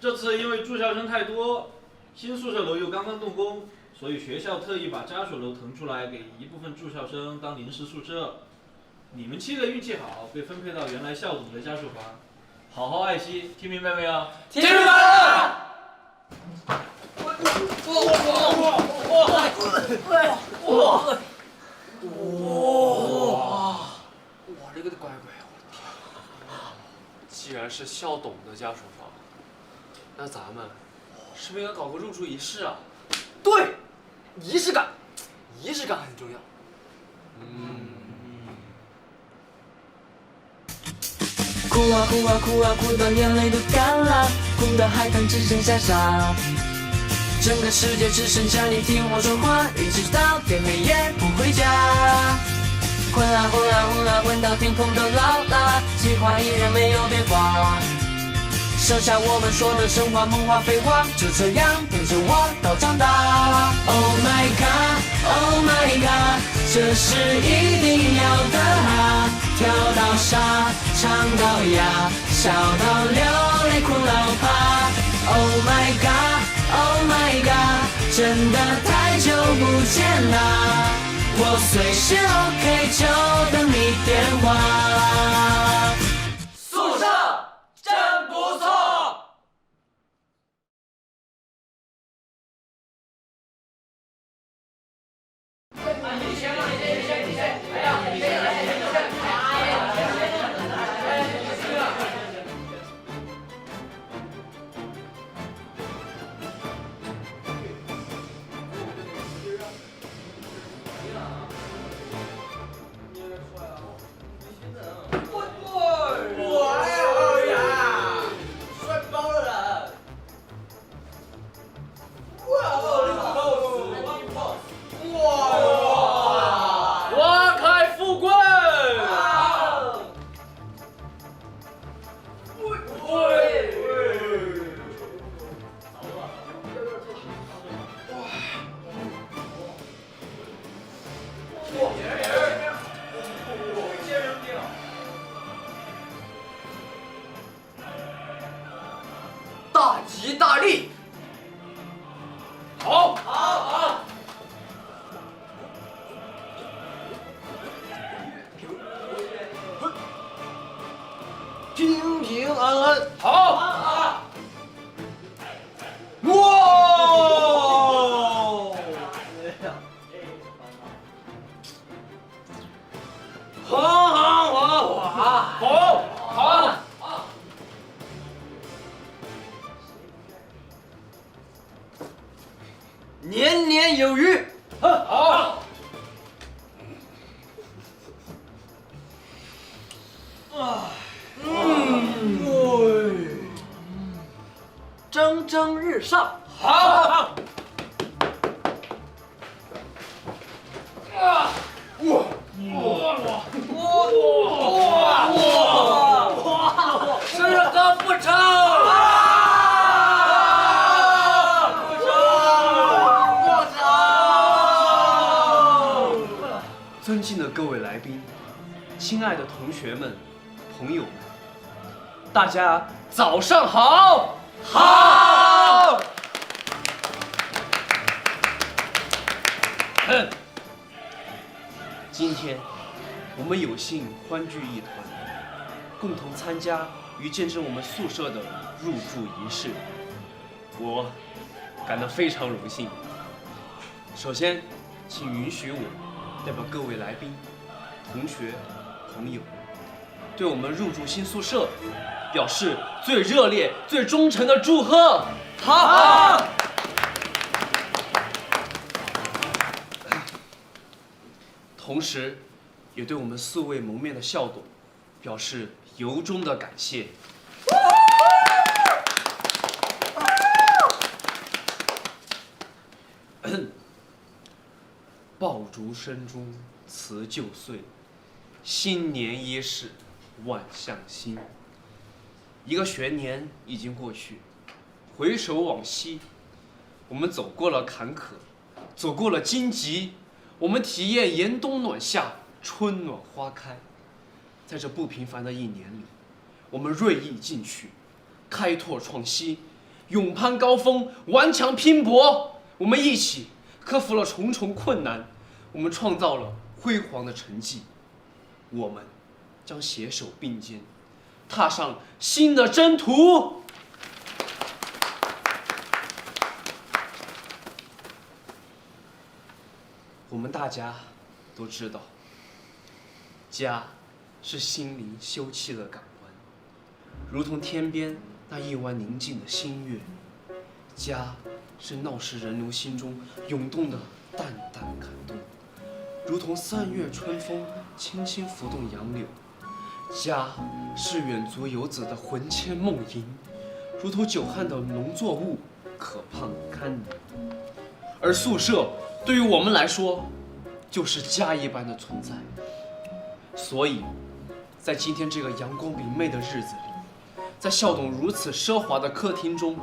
这次因为住校生太多，新宿舍楼又刚刚动工，所以学校特意把家属楼腾出来，给一部分住校生当临时宿舍。你们七个运气好，被分配到原来校董的家属房，好好爱惜，听明白没有？听明白了。哇我勒个乖乖！我天！既然是校董的家属房，那咱们是不是应该搞个入住仪式啊？对，仪式感，仪式感很重要。嗯。哭啊哭啊哭啊哭到眼泪都干了，哭到海滩只剩下沙，整个世界只剩下你听我说话，一直到天黑也不回家。混啊混啊混啊混到天空都老了，计划依然没有变化，剩下我们说的神话梦话废话，就这样陪着我到长大。Oh my god, oh my god，这是一定要的啊！跳到沙，唱到哑，笑到流泪，哭到趴。Oh my god, oh my god，真的太久不见啦！我随时 OK，就等你电话。平平安安。好。蒸蒸日上。好。这个不成。尊敬的各位来宾，亲爱的同学们、朋友们，大家早上好！好。今天我们有幸欢聚一团，共同参加与见证我们宿舍的入住仪式，我感到非常荣幸。首先，请允许我代表各位来宾、同学、朋友，对我们入住新宿舍表示最热烈、最忠诚的祝贺。好。同时，也对我们素未谋面的校董表示由衷的感谢。爆竹声中辞旧岁，新年伊始万象新。一个学年已经过去，回首往昔，我们走过了坎坷，走过了荆棘，我们体验严冬暖夏，春暖花开。在这不平凡的一年里，我们锐意进取，开拓创新，勇攀高峰，顽强拼搏。我们一起克服了重重困难，我们创造了辉煌的成绩。我们将携手并肩，踏上新的征途。我们大家都知道，家是心灵休憩的港湾，如同天边那一弯宁静的新月；家是闹市人流心中涌动的淡淡感动，如同三月春风轻轻拂动杨柳；家是远足游子的魂牵梦萦，如同久旱的农作物渴盼甘霖。而宿舍对于我们来说，就是家一般的存在。所以，在今天这个阳光明媚的日子里，在校董如此奢华的客厅中，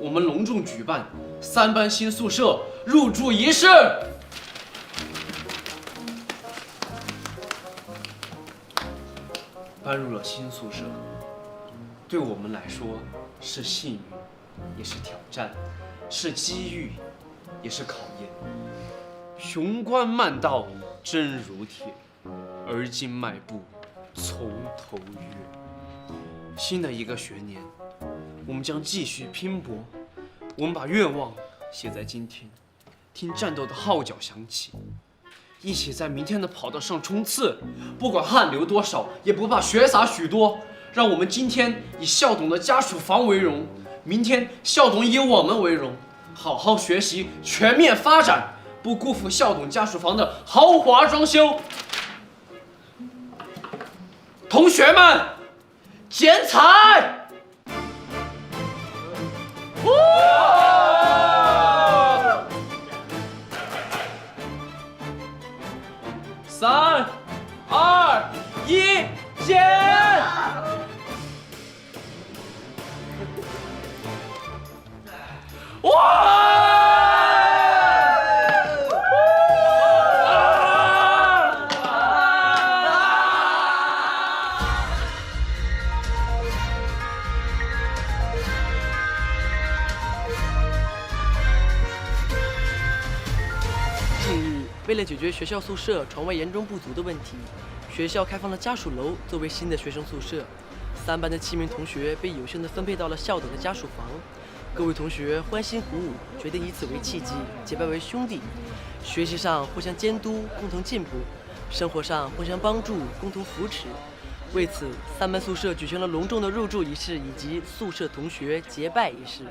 我们隆重举办三班新宿舍入住仪式。搬入了新宿舍，对我们来说是幸运，也是挑战，是机遇，也是考验。雄关漫道真如铁，而今迈步从头越。新的一个学年，我们将继续拼搏。我们把愿望写在今天，听战斗的号角响起，一起在明天的跑道上冲刺。不管汗流多少，也不怕血洒许多。让我们今天以校董的家属房为荣，明天校董以我们为荣。好好学习，全面发展，不辜负校董家属房的豪华装修。同学们，剪彩！哇！三、二、一，剪！近日，为了解决学校宿舍床位严重不足的问题，学校开放了家属楼作为新的学生宿舍。三班的七名同学被有幸的分配到了校董的家属房。各位同学欢欣鼓舞，决定以此为契机，结拜为兄弟。学习上互相监督，共同进步；生活上互相帮助，共同扶持。为此，三班宿舍举行了隆重的入住仪式以及宿舍同学结拜仪式。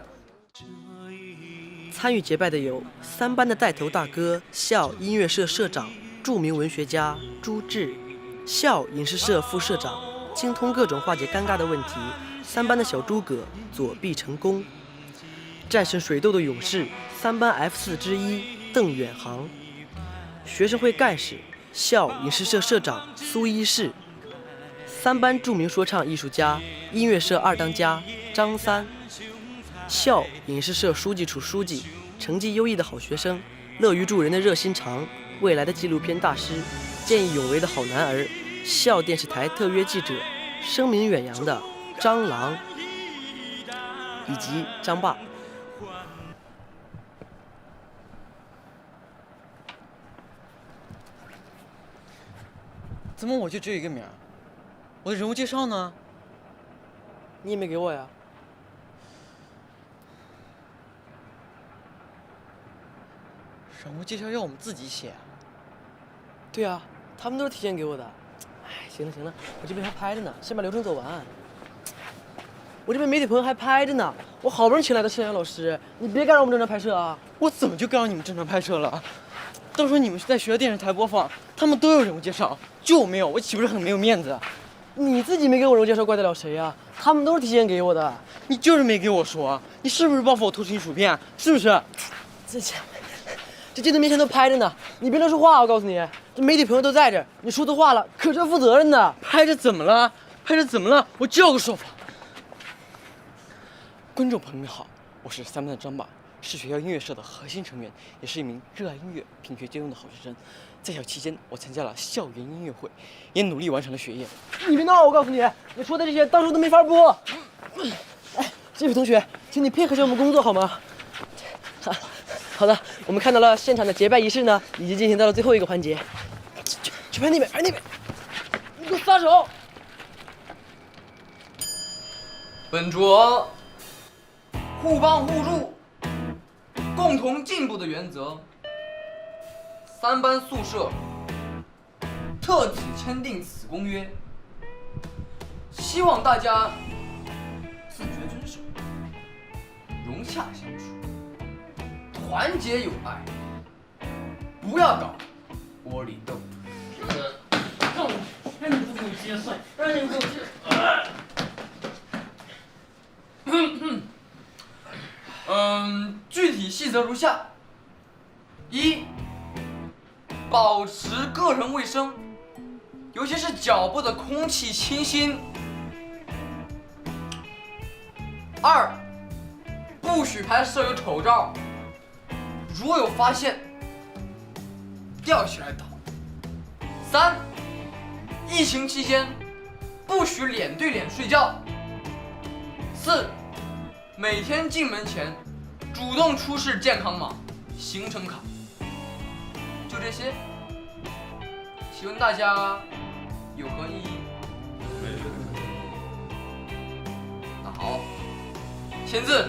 参与结拜的有三班的带头大哥校音乐社社长、著名文学家朱志，校影视社副社长，精通各种化解尴尬的问题。三班的小诸葛左臂成功，战胜水痘的勇士，三班 F 四之一邓远航，学生会干事校影视社社长苏一世，三班著名说唱艺术家音乐社二当家张三。校影视社书记处书记，成绩优异的好学生，乐于助人的热心肠，未来的纪录片大师，见义勇为的好男儿，校电视台特约记者，声名远扬的张郎，以及张爸。怎么我就只有一个名儿？我的人物介绍呢？你也没给我呀？人物介绍要我们自己写。对啊，他们都是提前给我的。哎，行了行了，我这边还拍着呢，先把流程走完。我这边媒体朋友还拍着呢，我好不容易请来的摄影老师，你别干扰我们正常拍摄啊！我怎么就干扰你们正常拍摄了？到时候你们是在学校电视台播放，他们都有人物介绍，就我没有，我岂不是很没有面子？你自己没给我人物介绍，怪得了谁呀、他们都是提前给我的。你就是没给我说，你是不是报复我偷吃你薯片？是不是？这这这镜头面前都拍着呢，你别乱说话！我告诉你，这媒体朋友都在这，你说错话了可是要负责任的。拍着怎么了？拍着怎么了？我就要个说法。观众朋友们好，我是三班的张爸，是学校音乐社的核心成员，也是一名热爱音乐、品学兼优的好学生。在校期间，我参加了校园音乐会，也努力完成了学业。你别闹！我告诉你，你说的这些到时候都没法播。哎，这位同学，请你配合一下我们工作好吗？好，好的，我们看到了现场的结拜仪式呢，已经进行到了最后一个环节。去去去拍那边，拍那边，你给我撒手！本着互帮互助、共同进步的原则，三班宿舍特此签订此公约，希望大家自觉遵守，融洽相处，团结友爱，不要搞窝里斗。接受，让你给我接嗯，具体细则如下：一、保持个人卫生，尤其是脚部的空气清新；二、不许拍摄有丑照，如有发现，吊起来打；三、疫情期间不许脸对脸睡觉；四。每天进门前，主动出示健康码、行程卡，就这些。请问大家有何异议？那好，签字。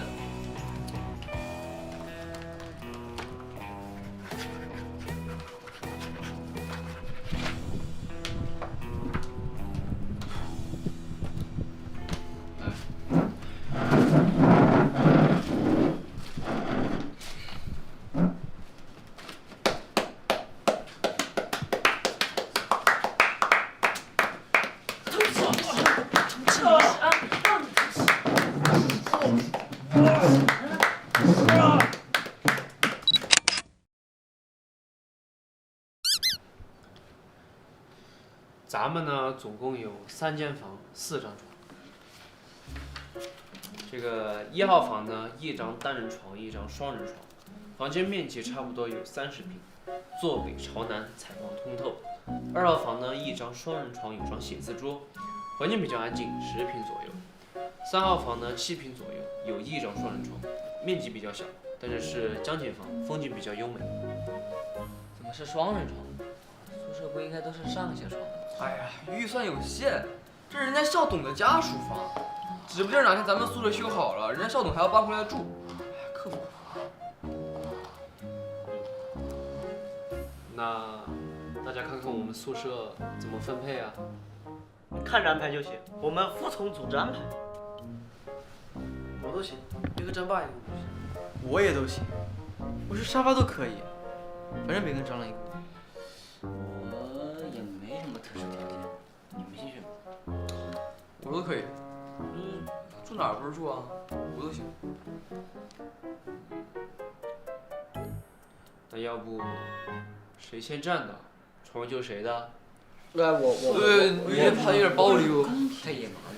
咱们呢，总共有三间房，四张床。这个一号房呢，一张单人床，一张双人床，房间面积差不多有三十平，坐北朝南，采光通透。二号房呢，一张双人床，有张写字桌，环境比较安静，十平左右。三号房呢，七平左右，有一张双人床，面积比较小，但是是江景房，风景比较优美。怎么是双人床？宿舍不应该都是上下床的？哎呀，预算有限，这是人家校董的家属房，指不定哪天咱们宿舍修好了，人家校董还要搬回来住，哎呀，克不那大家看看我们宿舍怎么分配啊？看着安排就行，我们服从组织安排。我都行，一个张霸一个不行。我也都行，我是沙发都可以，反正每个人张了一个。都可以，嗯，住哪儿不是住啊？我都行。那要不谁先站的，床就谁的。来，我我对，有点怕有点暴力哦。太野蛮了。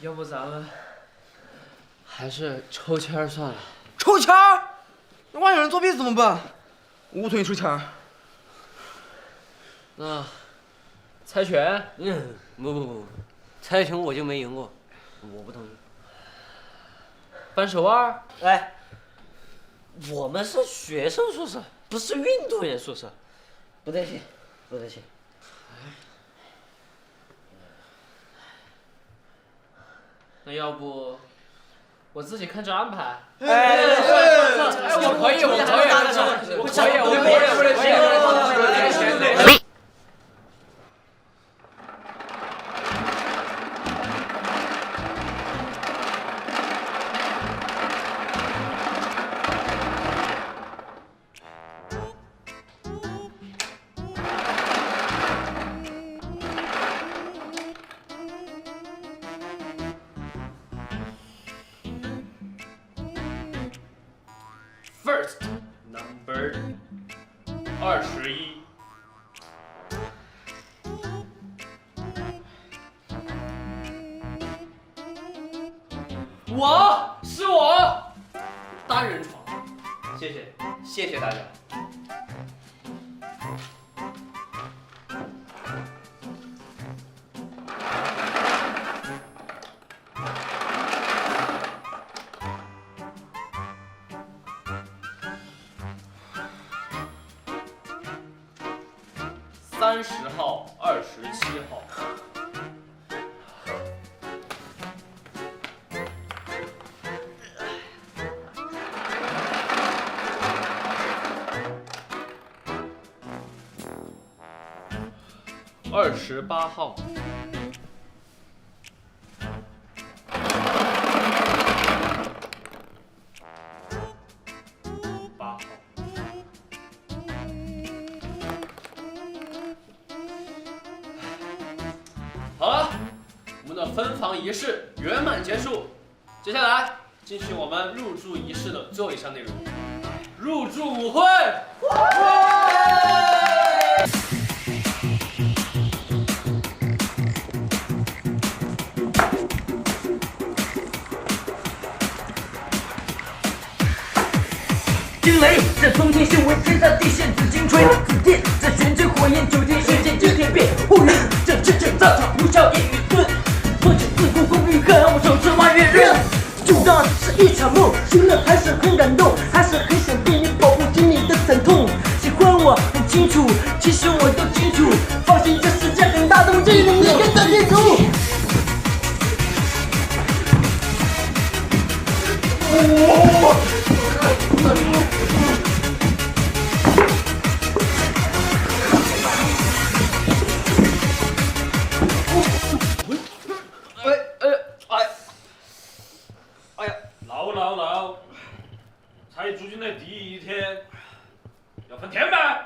要不咱们还是抽签算了。抽签，那万一有人作弊怎么办？我不同意抽签儿。那猜拳，嗯，不不不，猜拳我就没赢过，我不同意。扳手腕，哎，我们是学生宿舍，不是运动员宿舍，不得行，不得行。那要不我自己看着安排。哎，我可以，我可以，我可以，我可以，我是我，单人床，谢谢，谢谢大家。十八号。好了，我们的分房仪式圆满结束。接下来进行我们入住仪式的最后一项内容——入住舞会。惊雷这通天修为，天大地陷紫金锤，紫电这玄真火焰，九天玄剑惊天变，护云这阵阵造场呼啸烟雨顿，破茧自古功与恨，我手持万月刃。就当是一场梦，醒了还是很感动，还是很想被你保护经历的疼痛。喜欢我很清楚，其实我都清楚，放心，这世界很大，我这里你跟着天主。老老老，才住进来第一天，要分天班，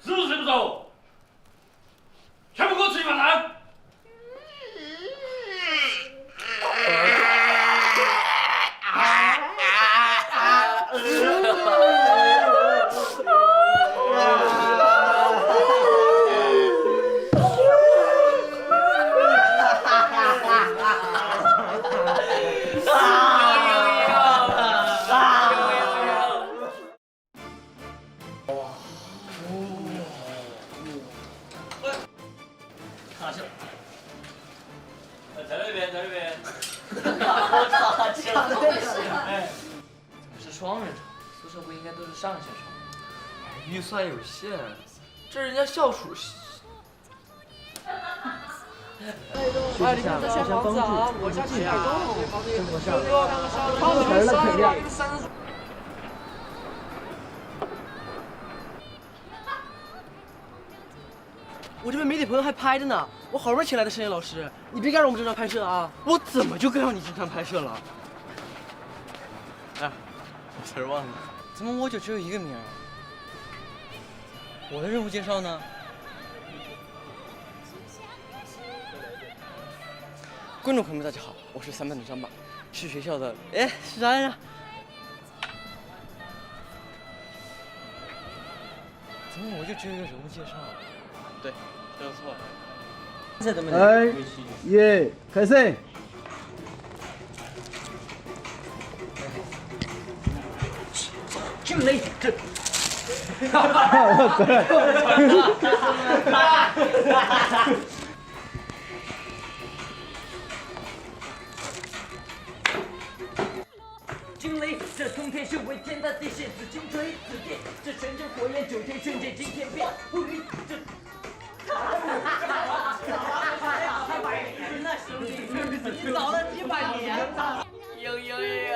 是不是睡不着？全部给我吃一饭。饭。在那边，在那边。是双人床，宿舍不应该都是上下床？预算有限，这人家校属。哎，你看这些房子啊，我家起海东，生活上，超全了肯定。我这边媒体朋友还拍着呢，我好不容易请来的摄影老师，你别干扰我们正常拍摄啊！我怎么就干扰你正常拍摄了？哎，我词儿忘了，怎么我就只有一个名儿？我的任务介绍呢？观众朋友们，大家好，我是三班的张榜，是学校的哎是啥来着？怎么我就只有一个人物介绍？对，说错了。哎，耶，开始。惊雷，这哈哈哈哈哈惊雷，这通天修为，天大地陷，紫金锤，紫电，这全真火焰，九天玄剑，惊天变，呼 早了几百年了，嘤嘤嘤。